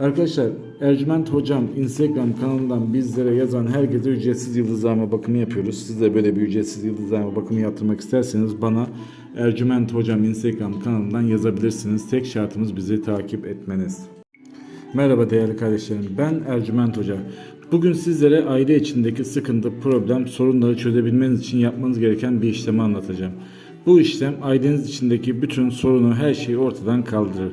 Arkadaşlar Ercüment Hocam Instagram kanalından bizlere yazan herkese ücretsiz yıldızlama bakımı yapıyoruz. Siz de böyle bir ücretsiz yıldızlama bakımı yaptırmak isterseniz bana Ercüment Hocam Instagram kanalından yazabilirsiniz. Tek şartımız bizi takip etmeniz. Merhaba değerli kardeşlerim. Ben Ercüment Hoca. Bugün sizlere aile içindeki sıkıntı, problem, sorunları çözebilmeniz için yapmanız gereken bir işlemi anlatacağım. Bu işlem aileniz içindeki bütün sorunu, her şeyi ortadan kaldırır.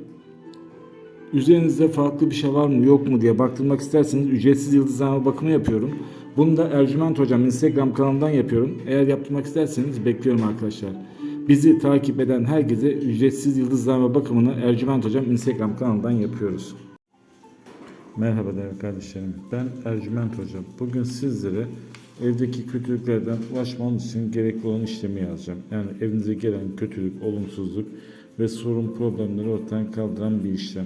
üzerinizde farklı bir şey var mı yok mu diye baktırmak isterseniz ücretsiz yıldızlama bakımı yapıyorum. Bunu da Ercüment Hocam Instagram kanalından yapıyorum. Eğer yaptırmak isterseniz bekliyorum arkadaşlar. Bizi takip eden herkese ücretsiz yıldızlama bakımını Ercüment Hocam Instagram kanalından yapıyoruz. Merhaba değerli kardeşlerim. Ben Ercüment Hocam. Bugün sizlere evdeki kötülüklerden ulaşmanız için gerekli olan işlemi yazacağım. Yani evinize gelen kötülük, olumsuzluk ve sorun problemleri ortadan kaldıran bir işlem.